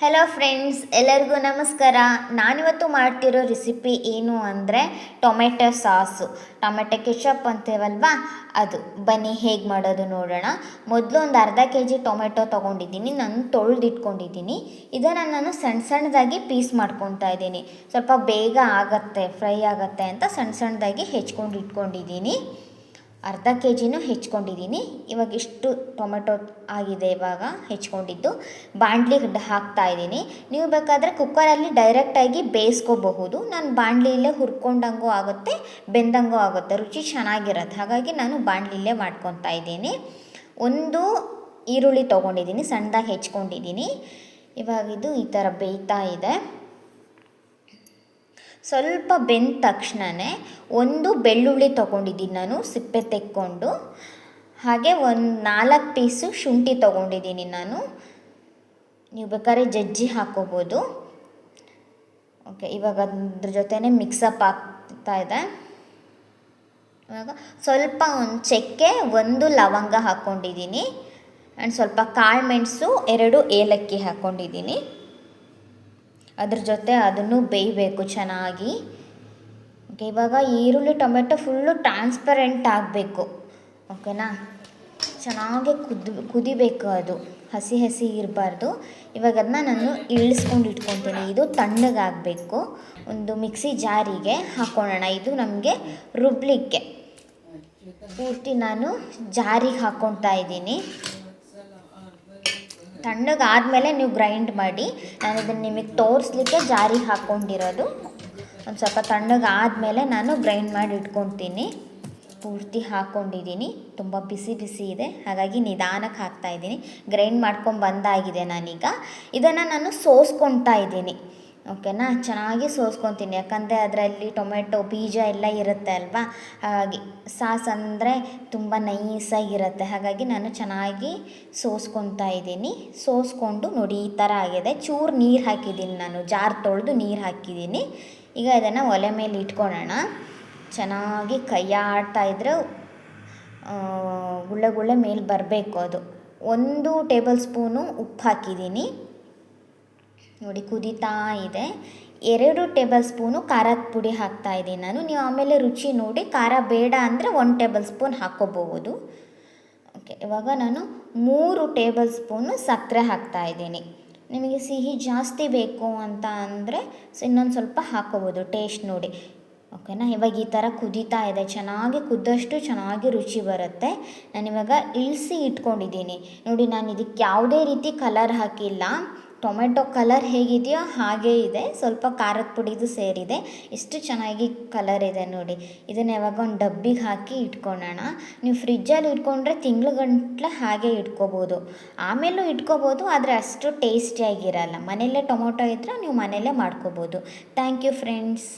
Hello friends ಎಲ್ಲರಿಗೂ ನಮಸ್ಕಾರ. ನಾನಿವತ್ತು ಮಾಡ್ತಿರೋ ರೆಸಿಪಿ ಏನು ಅಂದರೆ ಟೊಮೆಟೊ ಸಾಸು. ಟೊಮೆಟೊ ಕೆಚಪ್ ಅಂತೇವಲ್ವಾ? ಅದು. ಬನ್ನಿ ಹೇಗೆ ಮಾಡೋದು ನೋಡೋಣ. ಮೊದಲು ಒಂದು ಅರ್ಧ ಕೆ ಜಿ ಟೊಮೆಟೊ ತೊಗೊಂಡಿದ್ದೀನಿ. ನಾನು ತೊಳೆದಿಟ್ಕೊಂಡಿದ್ದೀನಿ. ಇದನ್ನು ನಾನು ಸಣ್ಣ ಸಣ್ಣದಾಗಿ ಪೀಸ್ ಮಾಡ್ಕೊತಾ ಇದ್ದೀನಿ. ಸ್ವಲ್ಪ ಬೇಗ ಆಗತ್ತೆ, ಫ್ರೈ ಆಗತ್ತೆ ಅಂತ ಸಣ್ಣ ಸಣ್ಣದಾಗಿ ಹೆಚ್ಕೊಂಡು ಇಟ್ಕೊಂಡಿದ್ದೀನಿ. ಅರ್ಧ ಕೆ ಜಿನೂ ಹೆಚ್ಕೊಂಡಿದ್ದೀನಿ. ಇವಾಗ ಇಷ್ಟು ಟೊಮೆಟೊ ಆಗಿದೆ ಇವಾಗ ಹೆಚ್ಕೊಂಡಿದ್ದು. ಬಾಣಲಿಗೆ ಹಾಕ್ತಾ ಇದ್ದೀನಿ. ನೀವು ಬೇಕಾದರೆ ಕುಕ್ಕರಲ್ಲಿ ಡೈರೆಕ್ಟಾಗಿ ಬೇಯಿಸ್ಕೋಬಹುದು. ನಾನು ಬಾಣಲಿಯಲ್ಲೇ ಹುರ್ಕೊಂಡಂಗೂ ಆಗುತ್ತೆ, ಬೆಂದಂಗೂ ಆಗುತ್ತೆ. ರುಚಿ ಚೆನ್ನಾಗಿರುತ್ತೆ. ಹಾಗಾಗಿ ನಾನು ಬಾಣಲಿಯಲ್ಲೇ ಮಾಡ್ಕೊತಾ ಇದ್ದೀನಿ. ಒಂದು ಈರುಳ್ಳಿ ತೊಗೊಂಡಿದ್ದೀನಿ, ಸಣ್ಣದಾಗಿ ಹೆಚ್ಕೊಂಡಿದ್ದೀನಿ. ಇವಾಗ ಇದು ಈ ಥರ ಬೇಯ್ತಾ ಇದೆ. ಸ್ವಲ್ಪ ಬೆಂದ ತಕ್ಷಣವೇ ಒಂದು ಬೆಳ್ಳುಳ್ಳಿ ತೊಗೊಂಡಿದ್ದೀನಿ ನಾನು, ಸಿಪ್ಪೆ ತೆಕ್ಕೊಂಡು. ಹಾಗೆ ಒಂದು ನಾಲ್ಕು ಪೀಸು ಶುಂಠಿ ತೊಗೊಂಡಿದ್ದೀನಿ ನಾನು. ನೀವು ಬೇಕಾದ್ರೆ ಜಜ್ಜಿ ಹಾಕೋಬೋದು. ಓಕೆ, ಇವಾಗ ಅದ್ರ ಜೊತೆನೇ ಮಿಕ್ಸಪ್ ಆಗ್ತಾ ಇದೆ. ಇವಾಗ ಸ್ವಲ್ಪ ಒಂದು ಚಕ್ಕೆ, ಒಂದು ಲವಂಗ ಹಾಕ್ಕೊಂಡಿದ್ದೀನಿ ಆ್ಯಂಡ್ ಸ್ವಲ್ಪ ಕಾಳು ಮೆಣಸು, ಎರಡು ಏಲಕ್ಕಿ ಹಾಕ್ಕೊಂಡಿದ್ದೀನಿ ಅದ್ರ ಜೊತೆ ಅದನ್ನು ಬೇಯಬೇಕು ಚೆನ್ನಾಗಿ. ಓಕೆ ಇವಾಗ ಈರುಳ್ಳಿ, ಟೊಮೆಟೊ ಫುಲ್ಲು ಟ್ರಾನ್ಸ್ಪರೆಂಟ್ ಆಗಬೇಕು. ಓಕೆನಾ ಚೆನ್ನಾಗಿ ಕುದ್, ಕುದಿಬೇಕು ಅದು. ಹಸಿ ಹಸಿ ಇರಬಾರ್ದು. ಇವಾಗ ಅದನ್ನ ನಾನು ಇಳಿಸ್ಕೊಂಡು ಇಟ್ಕೊತೀನಿ. ಇದು ತಣ್ಣಗಾಗಬೇಕು. ಒಂದು ಮಿಕ್ಸಿ ಜಾರಿಗೆ ಹಾಕ್ಕೊಳ್ಳೋಣ ಇದು ನಮಗೆ ರುಬ್ಲಿಕ್ಕೆ. ಪೂರ್ತಿ ನಾನು ಜಾರಿಗೆ ಹಾಕ್ಕೊತಾ ಇದ್ದೀನಿ. ತಣ್ಣಗಾದಮೇಲೆ ನೀವು ಗ್ರೈಂಡ್ ಮಾಡಿ, ನಾನು ಇದನ್ನು ನಿಮಗೆ ತೋರಿಸ್ಲಿಕ್ಕೆ ಜಾರಿ ಹಾಕ್ಕೊಂಡಿರೋದು ಒಂದು ಸ್ವಲ್ಪ ತಣ್ಣಗಾದಮೇಲೆ ನಾನು ಗ್ರೈಂಡ್ ಮಾಡಿ ಇಟ್ಕೊತೀನಿ. ಪೂರ್ತಿ ಹಾಕ್ಕೊಂಡಿದ್ದೀನಿ ತುಂಬ ಬಿಸಿ ಬಿಸಿ ಇದೆ. ಹಾಗಾಗಿ ನಿಧಾನಕ್ಕೆ ಹಾಕ್ತಾ ಇದ್ದೀನಿ ಗ್ರೈಂಡ್ ಮಾಡ್ಕೊಂಡು ಬಂದಾಗಿದೆ ನಾನೀಗ. ಇದನ್ನು ನಾನು ಸೋಸ್ಕೊತಾ ಇದ್ದೀನಿ ಓಕೆನಾ? ಚೆನ್ನಾಗಿ ಸೋಸ್ಕೊತೀನಿ. ಯಾಕಂದರೆ ಅದರಲ್ಲಿ ಟೊಮೆಟೊ, ಬೀಜ ಎಲ್ಲ ಇರುತ್ತೆ ಅಲ್ವಾ? ಹಾಗಾಗಿ ಸಾಸ್ ಅಂದರೆ ತುಂಬ ನೈಸಾಗಿರುತ್ತೆ ಹಾಗಾಗಿ ನಾನು ಚೆನ್ನಾಗಿ ಸೋಸ್ಕೊತಾ ಇದ್ದೀನಿ. ಸೋಸ್ಕೊಂಡು ನೋಡಿ, ಈ ಥರ ಆಗಿದೆ. ಚೂರು ನೀರು ಹಾಕಿದ್ದೀನಿ ನಾನು. ಜಾರ್ ತೊಳೆದು ನೀರು ಹಾಕಿದ್ದೀನಿ. ಈಗ ಇದನ್ನು ಒಲೆ ಮೇಲೆ ಇಟ್ಕೊಳ್ಳೋಣ ಚೆನ್ನಾಗಿ ಕೈಯಾಡ್ತಾ ಇದ್ರೆ ಗುಳ್ಳೆ ಗುಳ್ಳೆ ಮೇಲೆ ಬರಬೇಕು ಅದು. ಒಂದು ಟೇಬಲ್ ಸ್ಪೂನು ಉಪ್ಪು ಹಾಕಿದ್ದೀನಿ. ನೋಡಿ ಕುದೀತಾ ಇದೆ. ಎರಡು ಟೇಬಲ್ ಸ್ಪೂನು ಖಾರದ ಪುಡಿ ಹಾಕ್ತಾ ಇದ್ದೀನಿ ನಾನು. ನೀವು ಆಮೇಲೆ ರುಚಿ ನೋಡಿ. ಖಾರ ಬೇಡ ಅಂದರೆ ಒನ್ ಟೇಬಲ್ ಸ್ಪೂನ್ ಹಾಕ್ಕೋಬಹುದು ಓಕೆ, ಇವಾಗ ನಾನು ಮೂರು ಟೇಬಲ್ ಸ್ಪೂನು ಸಕ್ಕರೆ ಹಾಕ್ತಾ ಇದ್ದೀನಿ. ನಿಮಗೆ ಸಿಹಿ ಜಾಸ್ತಿ ಬೇಕು ಅಂತ ಅಂದರೆ ಸೊ ಇನ್ನೊಂದು ಸ್ವಲ್ಪ ಹಾಕ್ಕೋಬೋದು ಟೇಸ್ಟ್ ನೋಡಿ. ಓಕೆನಾ, ಇವಾಗ ಈ ಥರ ಕುದೀತಾ ಇದೆ. ಚೆನ್ನಾಗಿ ಕುದ್ದಷ್ಟು ಚೆನ್ನಾಗಿ ರುಚಿ ಬರುತ್ತೆ. ನಾನಿವಾಗ ಇಳಿಸಿ ಇಟ್ಕೊಂಡಿದ್ದೀನಿ. ನೋಡಿ, ನಾನು ಇದಕ್ಕೆ ಯಾವುದೇ ರೀತಿ ಕಲರ್ ಹಾಕಿಲ್ಲ. ಟೊಮೆಟೊ ಕಲರ್ ಹೇಗಿದೆಯೋ ಹಾಗೇ ಇದೆ. ಸ್ವಲ್ಪ ಖಾರದ ಪುಡಿದು ಸೇರಿದೆ. ಎಷ್ಟು ಚೆನ್ನಾಗಿ ಕಲರ್ ಇದೆ ನೋಡಿ. ಇದನ್ನು ಯಾವಾಗ ಒಂದು ಡಬ್ಬಿಗೆ ಹಾಕಿ ಇಟ್ಕೊಳ್ಳೋಣ ನೀವು ಫ್ರಿಜ್ಜಲ್ಲಿ ಇಟ್ಕೊಂಡ್ರೆ ತಿಂಗ್ಳುಗಂಟ್ಲೆ ಹಾಗೆ ಇಟ್ಕೋಬೋದು. ಆಮೇಲೂ ಇಟ್ಕೋಬೋದು, ಆದರೆ ಅಷ್ಟು ಟೇಸ್ಟಿಯಾಗಿರಲ್ಲ. ಮನೆಯಲ್ಲೇ ಟೊಮೊಟೊ ಇದ್ದರೆ ನೀವು ಮನೆಯಲ್ಲೇ ಮಾಡ್ಕೋಬೋದು. Thank you friends.